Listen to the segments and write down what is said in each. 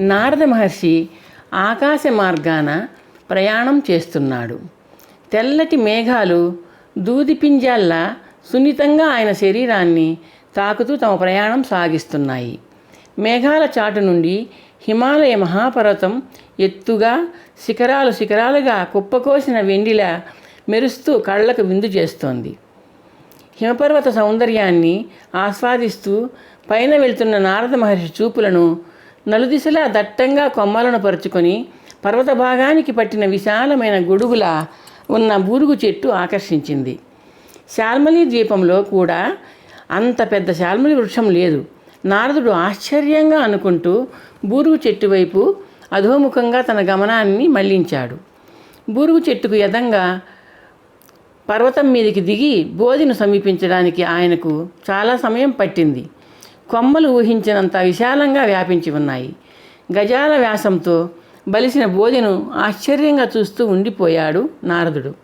నారద మహర్షి ఆకాశ మార్గాన ప్రయాణం చేస్తున్నాడు. తెల్లటి మేఘాలు దూదిపింజాల్లా సున్నితంగా ఆయన శరీరాన్ని తాకుతూ తమ ప్రయాణం సాగిస్తున్నాయి. మేఘాల చాటు నుండి హిమాలయ మహాపర్వతం ఎత్తుగా శిఖరాలు శిఖరాలుగా కుప్పకోసిన వెండిలా మెరుస్తూ కళ్ళకు విందు చేస్తోంది. హిమపర్వత సౌందర్యాన్ని ఆస్వాదిస్తూ పైన వెళ్తున్న నారద మహర్షి చూపులను నలుదిశలా దట్టంగా కొమ్మలను పరుచుకొని పర్వత భాగానికి పట్టిన విశాలమైన గొడుగులా ఉన్న బూరుగు చెట్టు ఆకర్షించింది. శాల్మలి ద్వీపంలో కూడా అంత పెద్ద శాల్మలి వృక్షం లేదు. నారదుడు ఆశ్చర్యంగా అనుకుంటూ బూరుగు చెట్టు వైపు అధోముఖంగా తన గమనాన్ని మళ్ళించాడు. బూరుగు చెట్టుకు యథంగా పర్వతం మీదకి దిగి బోధిను సమీపించడానికి ఆయనకు చాలా సమయం పట్టింది. కొమ్మలు ఊహించినంత విశాలంగా వ్యాపించి ఉన్నాయి. గజాల వ్యాసంతో బలిసిన బోధెను ఆశ్చర్యంగా చూస్తూ ఉండిపోయాడు నారదుడు.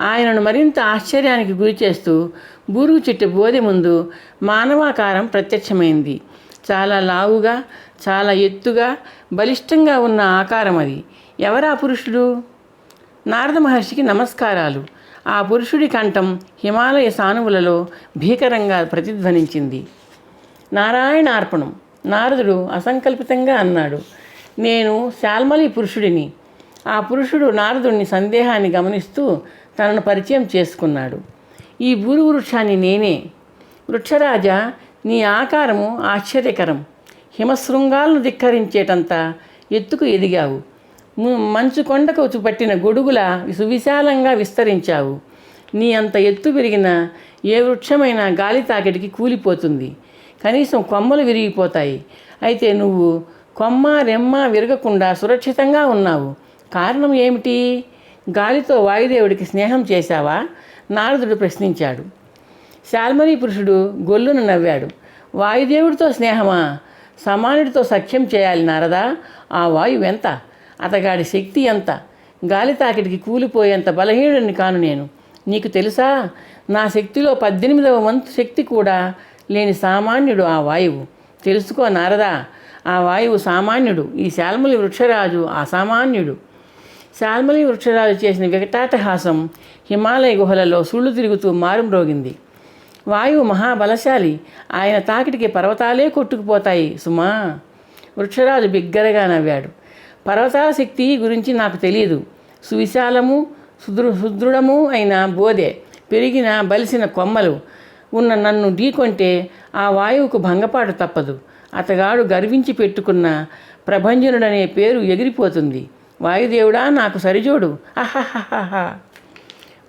ఆయనను మరింత ఆశ్చర్యానికి గురి చేస్తూ బూరుగు చెట్టు బోధె ముందు మానవాకారం ప్రత్యక్షమైంది. చాలా లావుగా చాలా ఎత్తుగా బలిష్టంగా ఉన్న ఆకారం అది. ఎవరా పురుషుడు? నారద మహర్షికి నమస్కారాలు. ఆ పురుషుడి కంఠం హిమాలయ సానువులలో భీకరంగా ప్రతిధ్వనించింది. నారాయణార్పణం నారదుడు అసంకల్పితంగా అన్నాడు నేను శాల్మలి పురుషుడిని. ఆ పురుషుడు నారదుడిని సందేహాన్ని గమనిస్తూ తనను పరిచయం చేసుకున్నాడు. ఈ భూరు వృక్షాన్ని నేనే. వృక్షరాజా నీ ఆకారము ఆశ్చర్యకరం. హిమశృంగాలను ధిక్కరించేటంత ఎత్తుకు ఎదిగావు. మంచు కొండకు పట్టిన గొడుగుల సువిశాలంగా విస్తరించావు. నీ అంత ఎత్తు పెరిగిన ఏ వృక్షమైనా గాలి తాకిడికి కూలిపోతుంది. కనీసం కొమ్మలు విరిగిపోతాయి. అయితే నువ్వు కొమ్మ రెమ్మ విరగకుండా సురక్షితంగా ఉన్నావు. కారణం ఏమిటి? గాలితో వాయుదేవుడికి స్నేహం చేశావా? నారదుడు ప్రశ్నించాడు. శాల్మరీ పురుషుడు గొల్లును నవ్వాడు. వాయుదేవుడితో స్నేహమా? సమానుడితో సఖ్యం చేయాలి నారదా. ఆ వాయువు ఎంత? అతగాడి శక్తి ఎంత? గాలి తాకిడికి కూలిపోయేంత బలహీనుడిని కాను నేను. నీకు తెలుసా? నా శక్తిలో పద్దెనిమిదవ వంతు శక్తి కూడా లేని సామాన్యుడు ఆ వాయువు. తెలుసుకో నారదా ఆ వాయువు సామాన్యుడు ఈ శాల్మలి వృక్షరాజు అసామాన్యుడు శాల్మలి వృక్షరాజు చేసిన వికటాటహాసం హిమాలయ గుహలలో సుళ్ళు తిరుగుతూ మారుమ్రోగింది వాయువు మహాబలశాలి ఆయన తాకిడికి పర్వతాలే కొట్టుకుపోతాయి సుమా. వృక్షరాజు బిగ్గరగా నవ్వాడు. పర్వతాల శక్తి గురించి నాకు తెలియదు. సువిశాలము సుదృ సుదృఢము అయిన బోధె పెరిగిన బలిసిన కొమ్మలు ఉన్న నన్ను ఢీకొంటే ఆ వాయువుకు భంగపాటు తప్పదు. అతగాడు గర్వించి పెట్టుకున్న ప్రభంజనుడనే పేరు ఎగిరిపోతుంది. వాయుదేవుడా నాకు సరిజోడు. అహహహహ.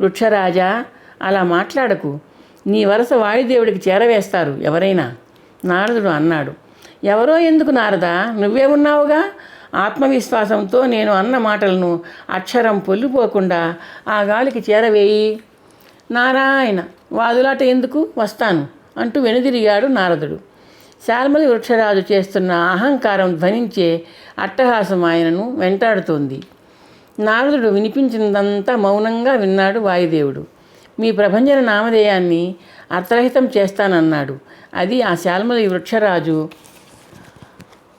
వృక్షరాజా అలా మాట్లాడకు. నీ వరస వాయుదేవుడికి చేరవేస్తారు ఎవరైనా? నారదుడు అన్నాడు. ఎవరో ఎందుకు నారదా? నువ్వే ఉన్నావుగా? ఆత్మవిశ్వాసంతో నేను అన్న మాటలను అక్షరం పొల్లిపోకుండా ఆ గాలికి చేరవేయి. నారాయణ వాదులాట ఎందుకు? వస్తాను అంటూ వెనుదిరిగాడు నారదుడు. శాల్మలి వృక్షరాజు చేస్తున్న అహంకారం ధ్వనించే అట్టహాసం ఆయనను వెంటాడుతోంది. నారదుడు వినిపించినదంతా మౌనంగా విన్నాడు వాయుదేవుడు. మీ ప్రభంజన నామధేయాన్ని అర్థరహితం చేస్తానన్నాడు. అది ఆ శాల్మలి వృక్షరాజు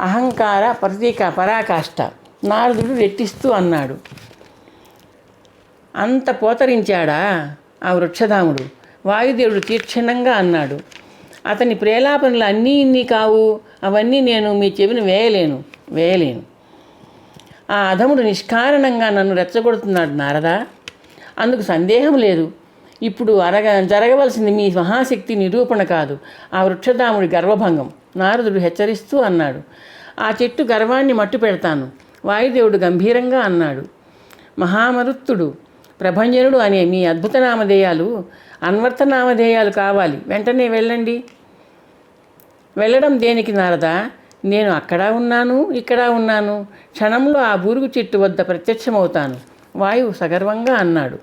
అహంకార ప్రతీక పరాకాష్ట నారదుడు రెట్టిస్తూ అన్నాడు. అంత పోతరించాడా? ఆ వృక్షధాముడు. వాయుదేవుడు తీక్షణంగా అన్నాడు అతని ప్రేలాపనలు అన్నీ ఇన్ని కావు అవన్నీ నేను మీ చెవిని వేయలేను వేయలేను. ఆ అధముడు నిష్కారణంగా నన్ను రెచ్చగొడుతున్నాడు నారదా. అందుకు సందేహం లేదు. ఇప్పుడు అరగ జరగవలసింది మీ మహాశక్తి నిరూపణ కాదు. ఆ వృక్షధాముడి గర్వభంగం. నారదుడు హెచ్చరిస్తూ అన్నాడు ఆ చెట్టు గర్వాన్ని మట్టు పెడతాను వాయుదేవుడు గంభీరంగా అన్నాడు మహామరుత్తుడు ప్రభంజనుడు అనే మీ అద్భుత నామధేయాలు అన్వర్త నామధేయాలు కావాలి. వెంటనే వెళ్ళండి. వెళ్ళడం దేనికి నారదా? నేను అక్కడ ఉన్నాను ఇక్కడ ఉన్నాను. క్షణంలో ఆ బూరుగు చెట్టు వద్ద ప్రత్యక్షమవుతాను. వాయువు సగర్వంగా అన్నాడు.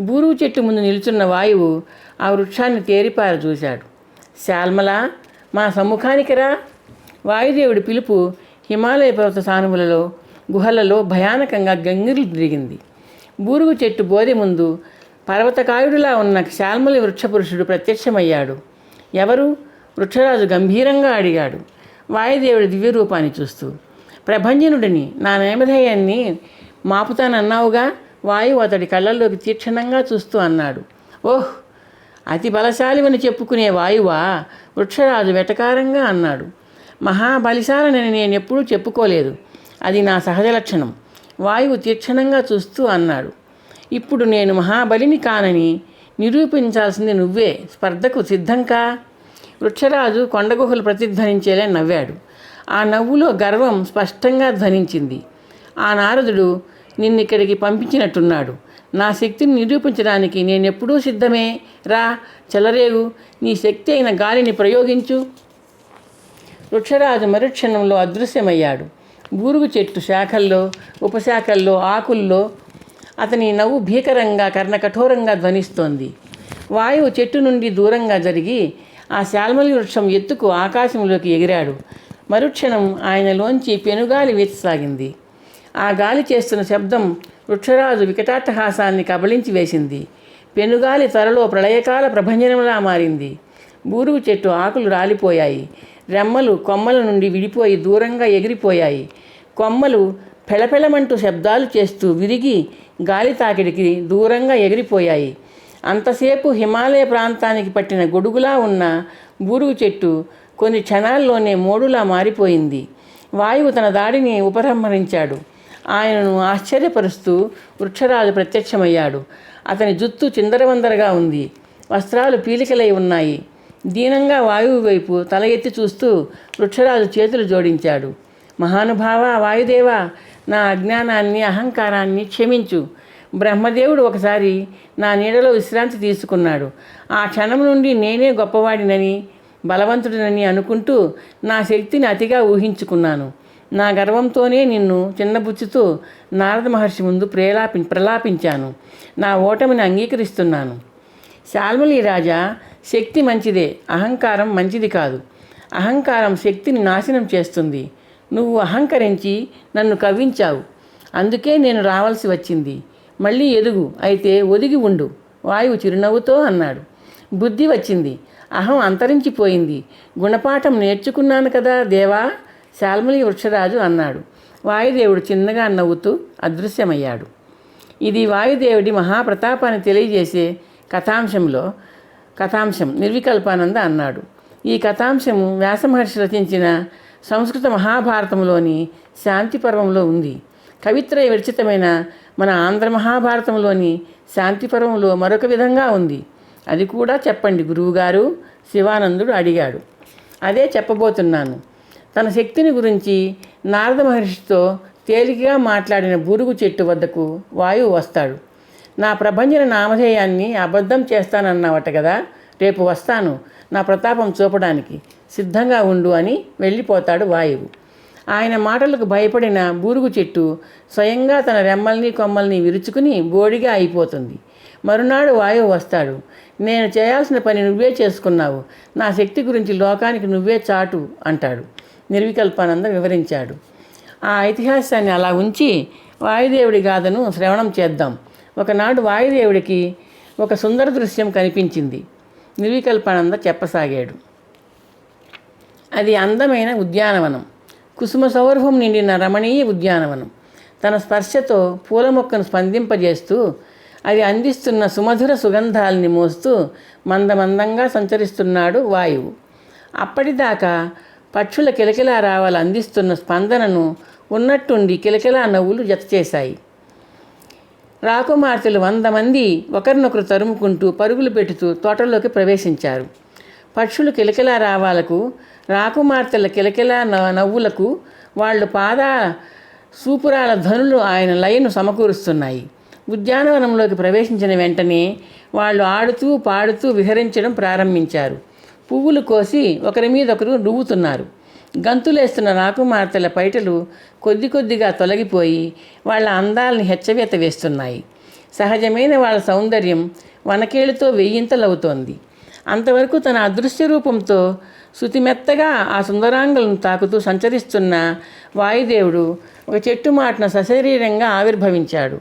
బూరుగు చెట్టు ముందు నిలుచున్న వాయువు ఆ వృక్షాన్ని తేరిపార చూశాడు. శాల్మల మా సమ్ముఖానికి రా. వాయుదేవుడి పిలుపు హిమాలయ పర్వత సానువులలో గుహలలో భయానకంగా గంగిర్లు తిరిగింది. బూరుగు చెట్టు బోధి ముందు పర్వతకాయుడిలా ఉన్న శాల్మలి వృక్షపురుషుడు ప్రత్యక్షమయ్యాడు. ఎవరు? వృక్షరాజు గంభీరంగా అడిగాడు. వాయుదేవుడి దివ్య రూపాన్ని చూస్తూ ప్రభంజనుడిని నా నేమధేయాన్ని మాపుతానన్నావుగా? వాయువు అతడి కళ్ళల్లోకి తీక్షణంగా చూస్తూ అన్నాడు. ఓహ్ అతి బలశాలివని చెప్పుకునే వాయువా? వృక్షరాజు వెటకారంగా అన్నాడు. మహాబలిశాలనని నేను ఎప్పుడూ చెప్పుకోలేదు. అది నా సహజ లక్షణం. వాయువు తీక్షణంగా చూస్తూ అన్నాడు. ఇప్పుడు నేను మహాబలిని కానని నిరూపించాల్సింది నువ్వే. స్పర్ధకు సిద్ధంకా? వృక్షరాజు కొండగుహలు ప్రతిధ్వనించేలా నవ్వాడు. ఆ నవ్వులో గర్వం స్పష్టంగా ధ్వనించింది. ఆ నారదుడు నిన్నిక్కడికి పంపించినట్టున్నాడు. నా శక్తిని నిరూపించడానికి నేనెప్పుడూ సిద్ధమే. రా చెలరేగు. నీ శక్తి అయిన గాలిని ప్రయోగించు. వృక్షరాజు మరుక్షణంలో అదృశ్యమయ్యాడు. బూరుగు చెట్టు శాఖల్లో ఉపశాఖల్లో ఆకుల్లో అతని నవ్వు భీకరంగా కర్ణకఠోరంగా ధ్వనిస్తోంది. వాయువు చెట్టు నుండి దూరంగా జరిగి ఆ శాల్మలి వృక్షం ఎత్తుకు ఆకాశంలోకి ఎగిరాడు. మరుక్షణం ఆయనలోంచి పెనుగాలి వీచసాగింది. ఆ గాలి చేస్తున్న శబ్దం వృక్షరాజు వికటాట్టహాసాన్ని కబళించి వేసింది. పెనుగాలి త్వరలో ప్రళయకాల ప్రభంజనంలా మారింది. బూరుగు చెట్టు ఆకులు రాలిపోయాయి. రెమ్మలు కొమ్మల నుండి విడిపోయి దూరంగా ఎగిరిపోయాయి. కొమ్మలు పెళపెళమంటూ శబ్దాలు చేస్తూ విరిగి గాలి తాకిడికి దూరంగా ఎగిరిపోయాయి. అంతసేపు హిమాలయ ప్రాంతానికి పట్టిన గొడుగులా ఉన్న బూరుగు చెట్టు కొన్ని క్షణాల్లోనే మోడులా మారిపోయింది. వాయువు తన దాడిని ఉపసంహరించాడు. ఆయనను ఆశ్చర్యపరుస్తూ వృక్షరాజు ప్రత్యక్షమయ్యాడు. అతని జుత్తు చిందరవందరగా ఉంది. వస్త్రాలు పీలికలై ఉన్నాయి. దీనంగా వాయువు వైపు తల ఎత్తి చూస్తూ వృక్షరాజు చేతులు జోడించాడు. మహానుభావ వాయుదేవా నా అజ్ఞానాన్ని అహంకారాన్ని క్షమించు. బ్రహ్మదేవుడు ఒకసారి నా నీడలో విశ్రాంతి తీసుకున్నాడు. ఆ క్షణం నుండి నేనే గొప్పవాడినని బలవంతుడినని అనుకుంటూ నా శక్తిని అతిగా ఊహించుకున్నాను. నా గర్వంతోనే నిన్ను చిన్నబుచ్చుతూ నారద మహర్షి ముందు ప్రేలాపి ప్రలాపించాను. నా ఓటమిని అంగీకరిస్తున్నాను. శాల్మలి రాజా శక్తి మంచిదే అహంకారం మంచిది కాదు. అహంకారం శక్తిని నాశనం చేస్తుంది. నువ్వు అహంకరించి నన్ను కవ్వించావు. అందుకే నేను రావాల్సి వచ్చింది. మళ్ళీ ఎదుగు అయితే ఒదిగి ఉండు వాయువు చిరునవ్వుతో అన్నాడు. బుద్ధి వచ్చింది. అహం అంతరించిపోయింది. గుణపాఠం నేర్చుకున్నాను కదా దేవా శాల్మలి వృక్షరాజు అన్నాడు. వాయుదేవుడు చిన్నగా నవ్వుతూ అదృశ్యమయ్యాడు. ఇది వాయుదేవుడి మహాప్రతాపాన్ని తెలియజేసే కథాంశంలో కథాంశం నిర్వికల్పానంద అన్నాడు. ఈ కథాంశము వ్యాసమహర్షి రచించిన సంస్కృత మహాభారతంలోని శాంతి పర్వంలో ఉంది. కవిత్రయ విరచితమైన మన ఆంధ్ర మహాభారతంలోని శాంతి పర్వంలో మరొక విధంగా ఉంది. అది కూడా చెప్పండి. గురువుగారు శివానందుడు అడిగాడు. అదే చెప్పబోతున్నాను. తన శక్తిని గురించి నారద మహర్షితో తేలికగా మాట్లాడిన బూరుగు చెట్టు వద్దకు వాయువు వస్తాడు. నా ప్రభంజన నామధేయాన్ని అబద్ధం చేస్తానన్నావట కదా రేపు వస్తాను. నా ప్రతాపం చూపడానికి సిద్ధంగా ఉండు అని వెళ్ళిపోతాడు వాయువు. ఆయన మాటలకు భయపడిన బూరుగు చెట్టు స్వయంగా తన రెమ్మల్ని కొమ్మల్ని విరుచుకుని బోడిగా అయిపోతుంది. మరునాడు వాయువు వస్తాడు. నేను చేయాల్సిన పని నువ్వే చేసుకున్నావు. నా శక్తి గురించి లోకానికి నువ్వే చాటు అంటాడు. నిర్వికల్పానంద వివరించాడు. ఆ ఇతిహాసాన్ని అలా ఉంచి వాయుదేవుడి గాథను శ్రవణం చేద్దాం. ఒకనాడు వాయుదేవుడికి ఒక సుందర దృశ్యం కనిపించింది. నిర్వికల్పానంద చెప్పసాగాడు. అది అందమైన ఉద్యానవనం. కుసుమ సౌరభం నిండిన రమణీయ ఉద్యానవనం. తన స్పర్శతో పూల మొక్కను స్పందింపజేస్తూ అది అందిస్తున్న సుమధుర సుగంధాల్ని మోస్తూ మందమందంగా సంచరిస్తున్నాడు వాయువు. అప్పటిదాకా పక్షుల కిలకిలా రావాలు అందిస్తున్న స్పందనను ఉన్నట్టుండి కిలకిలా నవ్వులు జతచేశాయి. రాకుమార్తెలు వంద మంది ఒకరినొకరు తరుముకుంటూ పరుగులు పెట్టుతూ తోటలోకి ప్రవేశించారు. పక్షులు కిలకిలా రావాలకు రాకుమార్తెల కిలకిలా న- నవ్వులకు వాళ్ళు పాద సూపురాల ధనులు ఆయన లయను సమకూరుస్తున్నాయి. ఉద్యానవనంలోకి ప్రవేశించిన వెంటనే వాళ్ళు ఆడుతూ పాడుతూ విహరించడం ప్రారంభించారు. పువ్వులు కోసి ఒకరి మీద ఒకరు రువ్వుతున్నారు. గంతులేస్తున్న రాకుమార్తెల పైటలు కొద్ది కొద్దిగా తొలగిపోయి వాళ్ళ అందాలని హెచ్చవేత వేస్తున్నాయి. సహజమైన వాళ్ళ సౌందర్యం వనకేళ్ళతో వెయ్యింతలవుతోంది. అంతవరకు తన అదృశ్య రూపంతో శృతిమెత్తగా ఆ సుందరాంగులను తాకుతూ సంచరిస్తున్న వాయుదేవుడు ఒక చెట్టు మాటన సశరీరంగా ఆవిర్భవించాడు.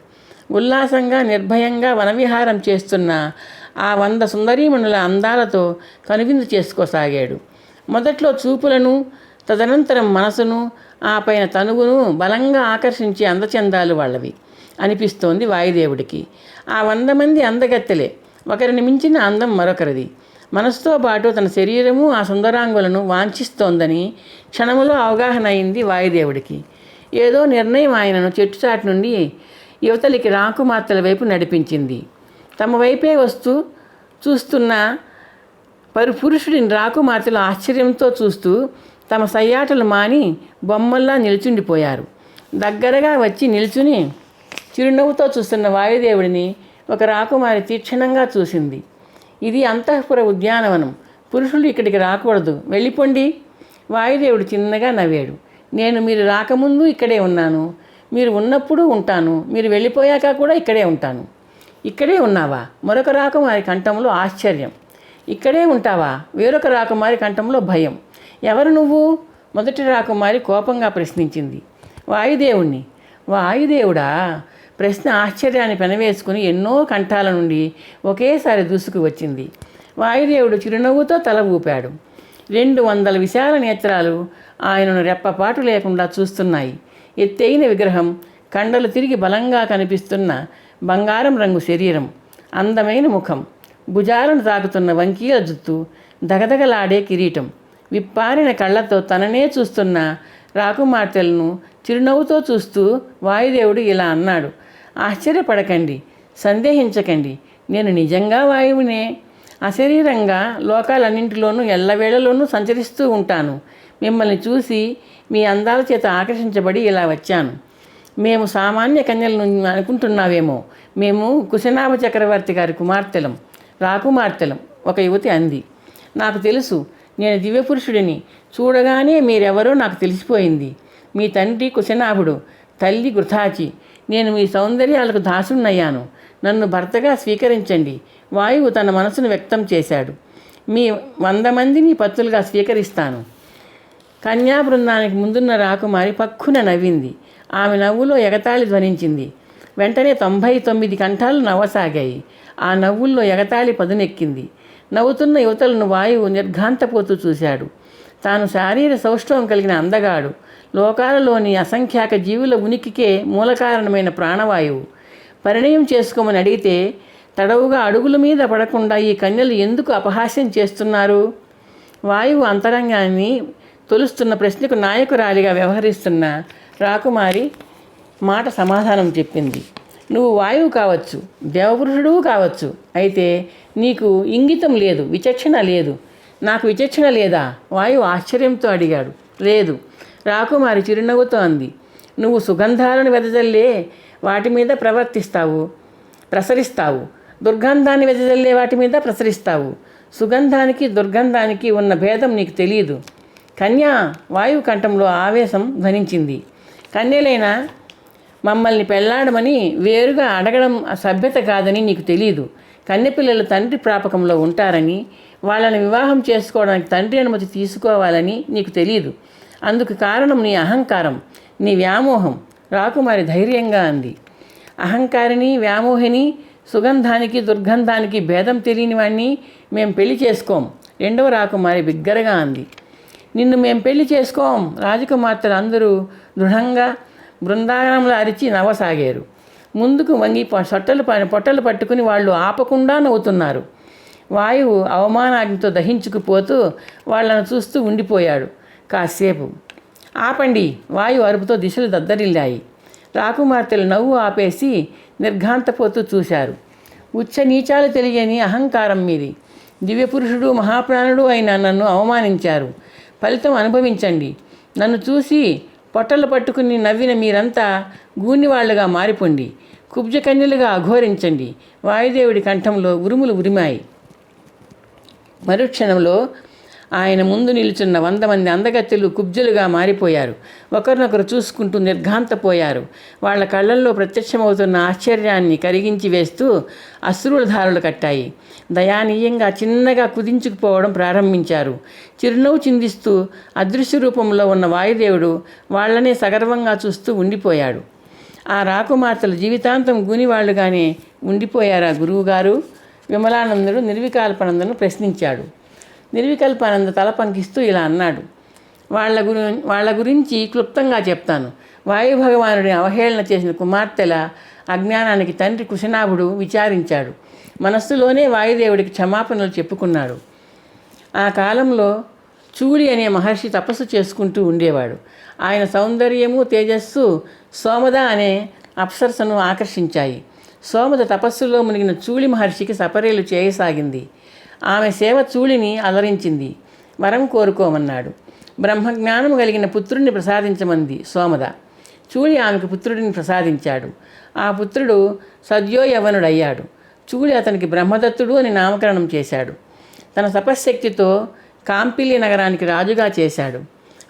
ఉల్లాసంగా నిర్భయంగా వనవిహారం చేస్తున్న ఆ వంద సుందరీమణుల అందాలతో కనువిందు చేసుకోసాగాడు. మొదట్లో చూపులను తదనంతరం మనసును ఆ పైన తనుగును బలంగా ఆకర్షించే అందచందాలు వాళ్ళవి. అనిపిస్తోంది వాయుదేవుడికి. ఆ వంద మంది అందగత్తెలే. ఒకరిని మించిన అందం మరొకరిది. మనసుతో పాటు తన శరీరము ఆ సుందరాంగులను వాంఛిస్తోందని క్షణములో అవగాహన అయింది వాయుదేవుడికి. ఏదో నిర్ణయం ఆయనను చెట్టుచాటు నుండి యువతలికి రాకుమార్తెల వైపు నడిపించింది. తమ వైపే వస్తూ చూస్తున్న పరు పురుషుడిని రాకుమార్తెలు ఆశ్చర్యంతో చూస్తూ తమ సయ్యాటలు మాని బొమ్మల్లా నిల్చుండిపోయారు. దగ్గరగా వచ్చి నిల్చుని చిరునవ్వుతో చూస్తున్న వాయుదేవుడిని ఒక రాకుమారి తీక్షణంగా చూసింది. ఇది అంతఃపుర ఉద్యానవనం. పురుషులు ఇక్కడికి రాకూడదు. వెళ్ళిపోండి. వాయుదేవుడు చిన్నగా నవ్వాడు. నేను మీరు రాకముందు ఇక్కడే ఉన్నాను. మీరు ఉన్నప్పుడు ఉంటాను. మీరు వెళ్ళిపోయాక కూడా ఇక్కడే ఉంటాను. ఇక్కడే ఉన్నావా? మరొక రాకుమారి కంఠంలో ఆశ్చర్యం. ఇక్కడే ఉంటావా? వేరొక రాకుమారి కంఠంలో భయం. ఎవరు నువ్వు? మొదటి రాకుమారి కోపంగా ప్రశ్నించింది. వాయుదేవుణ్ణి. వాయుదేవుడా ప్రశ్న ఆశ్చర్యాన్ని పెనవేసుకుని ఎన్నో కంఠాల నుండి ఒకేసారి దూసుకు వచ్చింది. వాయుదేవుడు చిరునవ్వుతో తల ఊపాడు. రెండు వందల విశాల నేత్రాలు ఆయనను రెప్పపాటు లేకుండా చూస్తున్నాయి. ఎత్తైన విగ్రహం కండలు తిరిగి బలంగా కనిపిస్తున్న బంగారం రంగు శరీరం అందమైన ముఖం భుజాలను తాకుతున్న వంకీల జుత్తు దగదగలాడే కిరీటం. విప్పారిన కళ్ళతో తననే చూస్తున్న రాకుమార్తెలను చిరునవ్వుతో చూస్తూ వాయుదేవుడు ఇలా అన్నాడు ఆశ్చర్యపడకండి సందేహించకండి నేను నిజంగా వాయువునే. అశరీరంగా లోకాలన్నింటిలోనూ ఎల్లవేళలోనూ సంచరిస్తూ ఉంటాను. మిమ్మల్ని చూసి మీ అందాల చేత ఆకర్షించబడి ఇలా వచ్చాను. మేము సామాన్య కన్యలను అనుకుంటున్నావేమో. మేము కుశనాభ చక్రవర్తి గారి కుమార్తెలం రాకుమార్తెలం ఒక యువతి అంది. నాకు తెలుసు నేను దివ్యపురుషుడిని చూడగానే మీరెవరో నాకు తెలిసిపోయింది. మీ తండ్రి కుశనాభుడు తల్లి గృథాచి నేను మీ సౌందర్యాలకు దాసున్నయ్యాను నన్ను భర్తగా స్వీకరించండి. వాయువు తన మనసును వ్యక్తం చేశాడు. మీ వంద మందిని పత్తులుగా స్వీకరిస్తాను. కన్యా బృందానికి ముందున్న రాకుమారి పక్కున నవ్వింది. ఆమె నవ్వులో ఎగతాళి ధ్వనించింది. వెంటనే తొంభై తొమ్మిది కంఠాలు నవ్వసాగాయి. ఆ నవ్వుల్లో ఎగతాళి పదునెక్కింది. నవ్వుతున్న యువతలను వాయువు నిర్ఘాంతపోతూ చూశాడు. తాను శారీర సౌష్ఠవం కలిగిన అందగాడు. లోకాలలోని అసంఖ్యాక జీవుల ఉనికికే మూలకారణమైన ప్రాణవాయువు. పరిణయం చేసుకోమని అడిగితే తడవుగా అడుగుల మీద పడకుండా ఈ కన్యలు ఎందుకు అపహాస్యం చేస్తున్నారు? వాయువు అంతరంగాన్ని తొలుస్తున్న ప్రశ్నకు నాయకురాలిగా వ్యవహరిస్తున్న రాకుమారి మాట సమాధానం చెప్పింది. నువ్వు వాయువు కావచ్చు దేవపురుషుడు కావచ్చు. అయితే నీకు ఇంగితం లేదు విచక్షణ లేదు. నాకు విచక్షణ లేదా? వాయువు ఆశ్చర్యంతో అడిగాడు. లేదు. రాకుమారి చిరునవ్వుతో అంది. నువ్వు సుగంధాలను వెదజల్లే వాటి మీద ప్రవర్తిస్తావు ప్రసరిస్తావు. దుర్గంధాన్ని వెదజల్లే వాటి మీద ప్రసరిస్తావు. సుగంధానికి దుర్గంధానికి ఉన్న భేదం నీకు తెలియదు. కన్యా వాయువు కంఠంలో ఆవేశం ధ్వనించింది. కన్యలైనా? మమ్మల్ని పెళ్ళాడమని వేరుగా అడగడం సభ్యత కాదని నీకు తెలియదు కన్నెపిల్లలు తండ్రి ప్రాపకంలో ఉంటారని వాళ్ళని వివాహం చేసుకోవడానికి తండ్రి అనుమతి తీసుకోవాలని నీకు తెలియదు అందుకు కారణం నీ అహంకారం నీ వ్యామోహం. రాకుమారి ధైర్యంగా అంది. అహంకారిని వ్యామోహిని సుగంధానికి దుర్గంధానికి భేదం తెలియని వాణ్ణి మేం పెళ్ళి చేసుకోం. రెండవ రాకుమారి బిగ్గరగా అంది. నిన్ను మేం పెళ్ళి చేసుకోం. రాజకుమార్తెలు అందరూ దృఢంగా బృందావనంలో అరిచి నవ్వసాగారు. ముందుకు వంగి సొట్టలు పొట్టలు పట్టుకుని వాళ్ళు ఆపకుండా నవ్వుతున్నారు. వాయువు అవమానాగ్నితో దహించుకుపోతూ వాళ్ళను చూస్తూ ఉండిపోయాడు కాసేపు. ఆపండి వాయు అరుపుతో దిశలు దద్దరిల్లాయి. రాకుమార్తెలు నవ్వు ఆపేసి నిర్ఘాంతపోతూ చూశారు. ఉచ్చ నీచాలు తెలియని అహంకారం మీది. దివ్యపురుషుడు మహాప్రాణుడు అయిన నన్ను అవమానించారు. ఫలితం అనుభవించండి. నన్ను చూసి పొట్టలు పట్టుకుని నవ్విన మీరంతా గూనివాళ్ళుగా మారిపోండి. కుబ్జకన్యలుగా అఘోరించండి. వాయుదేవుడి కంఠంలో ఉరుములు ఉరిమాయి. మరుక్షణంలో ఆయన ముందు నిలుచున్న వంద మంది అందగత్తెలు కుబ్జలుగా మారిపోయారు. ఒకరినొకరు చూసుకుంటూ నిర్ఘాంతపోయారు. వాళ్ళ కళ్ళల్లో ప్రత్యక్షమవుతున్న ఆశ్చర్యాన్ని కరిగించి వేస్తూ అశ్రుల ధారలు కట్టాయి. దయానీయంగా చిన్నగా కుదించుకుపోవడం ప్రారంభించారు. చిరునవ్వు చిందిస్తూ అదృశ్య రూపంలో ఉన్న వాయుదేవుడు వాళ్ళనే సగర్వంగా చూస్తూ ఉండిపోయాడు. ఆ రాకుమార్తెలు జీవితాంతం గూనివాళ్ళుగానే ఉండిపోయారా గురువుగారు? విమలానందుడు నిర్వికాల్పనందను ప్రశ్నించాడు. నిర్వికల్పానంద తల పంకిస్తూ ఇలా అన్నాడు. వాళ్ళ గురి వాళ్ళ గురించి క్లుప్తంగా చెప్తాను. వాయు భగవానుడిని అవహేళన చేసిన కుమార్తెల అజ్ఞానానికి తండ్రి కుశనాభుడు విచారించాడు. మనస్సులోనే వాయుదేవుడికి క్షమాపణలు చెప్పుకున్నాడు. ఆ కాలంలో చూడి అనే మహర్షి తపస్సు చేసుకుంటూ ఉండేవాడు. ఆయన సౌందర్యము తేజస్సు సోమద అనే అప్సరసను ఆకర్షించాయి. సోమద తపస్సులో మునిగిన చూళి మహర్షికి సపరేలు చేయసాగింది. ఆమె సేవ చూళిని అలరించింది. వరం కోరుకోమన్నాడు. బ్రహ్మజ్ఞానం కలిగిన పుత్రుడిని ప్రసాదించమంది సోమద. చూళి ఆమెకు పుత్రుడిని ప్రసాదించాడు. ఆ పుత్రుడు సద్యోయవనుడయ్యాడు. చూళి అతనికి బ్రహ్మదత్తుడు అని నామకరణం చేశాడు. తన తపశ్శక్తితో కాంపిల్లి నగరానికి రాజుగా చేశాడు.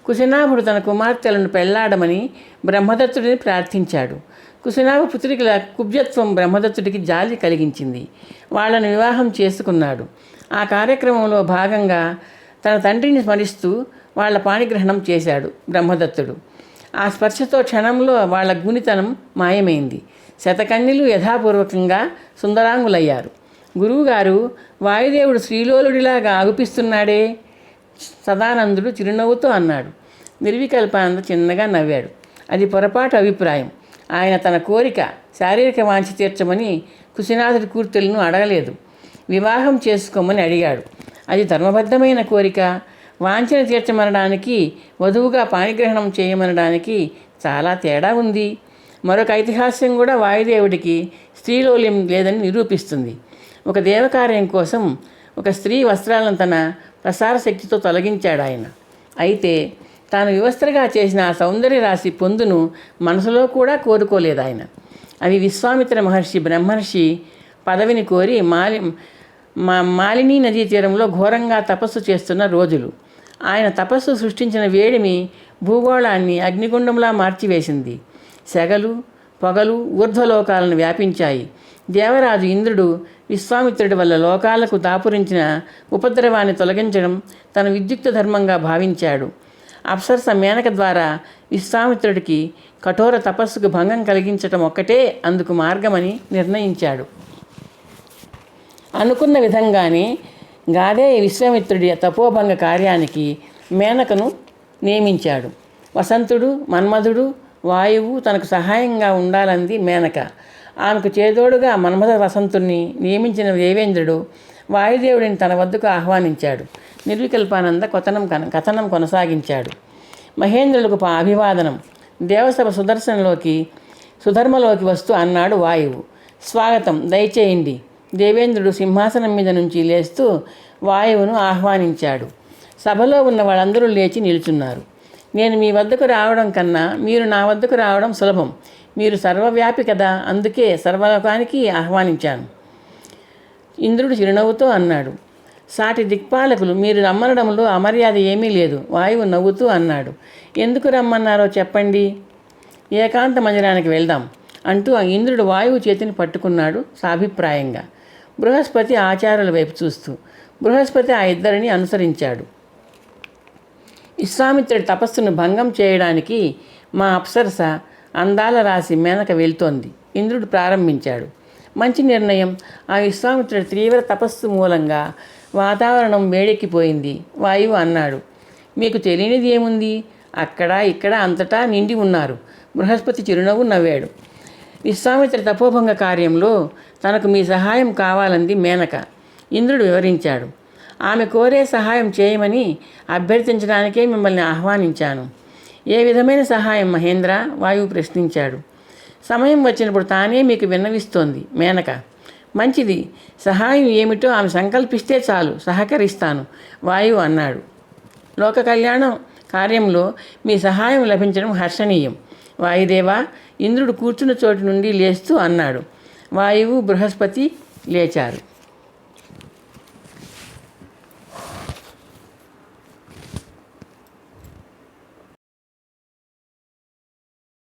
కుశనాభుడు తన కుమార్తెలను పెళ్ళాడమని బ్రహ్మదత్తుడిని ప్రార్థించాడు. కుశనాభ పుత్రికల కుబ్జత్వం బ్రహ్మదత్తుడికి జాలి కలిగించింది. వాళ్ళను వివాహం చేసుకున్నాడు. ఆ కార్యక్రమంలో భాగంగా తన తండ్రిని స్మరిస్తూ వాళ్ళ పాణిగ్రహణం చేశాడు బ్రహ్మదత్తుడు. ఆ స్పర్శతో క్షణంలో వాళ్ళ గుణితనం మాయమైంది. శతకన్యలు యథాపూర్వకంగా సుందరాంగులయ్యారు. గురువుగారు వాయుదేవుడు శ్రీలోలుడిలాగా ఆగుపిస్తున్నాడే సదానందుడు చిరునవ్వుతో అన్నాడు. నిర్వికల్పానంద చిన్నగా నవ్వాడు. అది పొరపాటు అభిప్రాయం. ఆయన తన కోరిక శారీరక వాంఛ తీర్చమని కుశినాథుడి కూర్తులను అడగలేదు. వివాహం చేసుకోమని అడిగాడు. అది ధర్మబద్ధమైన కోరిక. వాంఛన తీర్చమనడానికి వధువుగా పాణిగ్రహణం చేయమనడానికి చాలా తేడా ఉంది. మరొక ఐతిహాస్యం కూడా వాయుదేవుడికి స్త్రీలోల్యం లేదని నిరూపిస్తుంది. ఒక దేవకార్యం కోసం ఒక స్త్రీ వస్త్రాలను తన ప్రసార శక్తితో తొలగించాడు ఆయన అయితే తాను వివస్త్రగా చేసిన ఆ సౌందర్య రాశి పొందును మనసులో కూడా కోరుకోలేదు ఆయన. అవి విశ్వామిత్ర మహర్షి బ్రహ్మర్షి పదవిని కోరి మాలి మా మాలిని నదీ తీరంలో ఘోరంగా తపస్సు చేస్తున్న రోజులు. ఆయన తపస్సు సృష్టించిన వేడిమి భూగోళాన్ని అగ్నిగుండంలా మార్చివేసింది. సెగలు పొగలు ఊర్ధ్వలోకాలను వ్యాపించాయి. దేవరాజు ఇంద్రుడు విశ్వామిత్రుడి వల్ల లోకాలకు దాపురించిన ఉపద్రవాన్ని తొలగించడం తన విద్యుక్త ధర్మంగా భావించాడు. అప్సరస మేనక ద్వారా విశ్వామిత్రుడికి కఠోర తపస్సుకు భంగం కలిగించటం ఒక్కటే అందుకు మార్గమని నిర్ణయించాడు. అనుకున్న విధంగానే గాదే విశ్వామిత్రుడి తపోభంగ కార్యానికి మేనకను నియమించాడు. వసంతుడు మన్మధుడు వాయువు తనకు సహాయంగా ఉండాలంది మేనక. ఆమెకు చేదోడుగా మన్మథ వసంతుణ్ణి నియమించిన దేవేంద్రుడు వాయుదేవుడిని తన వద్దకు ఆహ్వానించాడు. నిర్వికల్పానంద కథనం కన- కథనం కొనసాగించాడు. మహేంద్రులకు అభివాదనం. దేవసభ సుదర్శనలోకి సుధర్మలోకి వస్తూ అన్నాడు వాయువు. స్వాగతం దయచేయండి. దేవేంద్రుడు సింహాసనం మీద నుంచి లేస్తూ వాయువును ఆహ్వానించాడు. సభలో ఉన్న వాళ్ళందరూ లేచి నిల్చున్నారు. నేను మీ వద్దకు రావడం కన్నా మీరు నా వద్దకు రావడం సులభం. మీరు సర్వవ్యాపి కదా అందుకే సర్వలోకానికి ఆహ్వానించాను. ఇంద్రుడు చిరునవ్వుతో అన్నాడు. సాటి దిక్పాలకులు మీరు రమ్మనడంలో అమర్యాద ఏమీ లేదు. వాయువు నవ్వుతూ అన్నాడు. ఎందుకు రమ్మన్నారో చెప్పండి. ఏకాంత మందిరానికి వెళ్దాం అంటూ ఆ ఇంద్రుడు వాయువు చేతిని పట్టుకున్నాడు సాభిప్రాయంగా. బృహస్పతి ఆచార్యుల వైపు చూస్తూ బృహస్పతి ఆ ఇద్దరిని అనుసరించాడు. విశ్వామిత్రుడి తపస్సును భంగం చేయడానికి మా అప్సరస అందాల రాసి మేనక వెళ్తోంది ఇంద్రుడు ప్రారంభించాడు. మంచి నిర్ణయం. ఆ విశ్వామిత్రుడి తీవ్ర తపస్సు మూలంగా వాతావరణం వేడెక్కిపోయింది వాయువు అన్నాడు. మీకు తెలియనిది ఏముంది? అక్కడ ఇక్కడ అంతటా నిండి ఉన్నారు. బృహస్పతి చిరునవ్వు నవ్వాడు. విశ్వామిత్ర తపోభంగ కార్యంలో తనకు మీ సహాయం కావాలంది మేనక. ఇంద్రుడు వివరించాడు. ఆమె కోరే సహాయం చేయమని అభ్యర్థించడానికే మిమ్మల్ని ఆహ్వానించాను. ఏ విధమైన సహాయం మహేంద్ర? వాయువు ప్రశ్నించాడు. సమయం వచ్చినప్పుడు తానే మీకు విన్నవిస్తోంది మేనక. మంచిది. సహాయం ఏమిటో ఆమె సంకల్పిస్తే చాలు సహకరిస్తాను వాయువు అన్నాడు. లోక కళ్యాణం కార్యంలో మీ సహాయం లభించడం హర్షణీయం. వాయుదేవా ఇంద్రుడు కూర్చున్న చోటు నుండి లేస్తూ అన్నాడు. వాయువు బృహస్పతి లేచారు.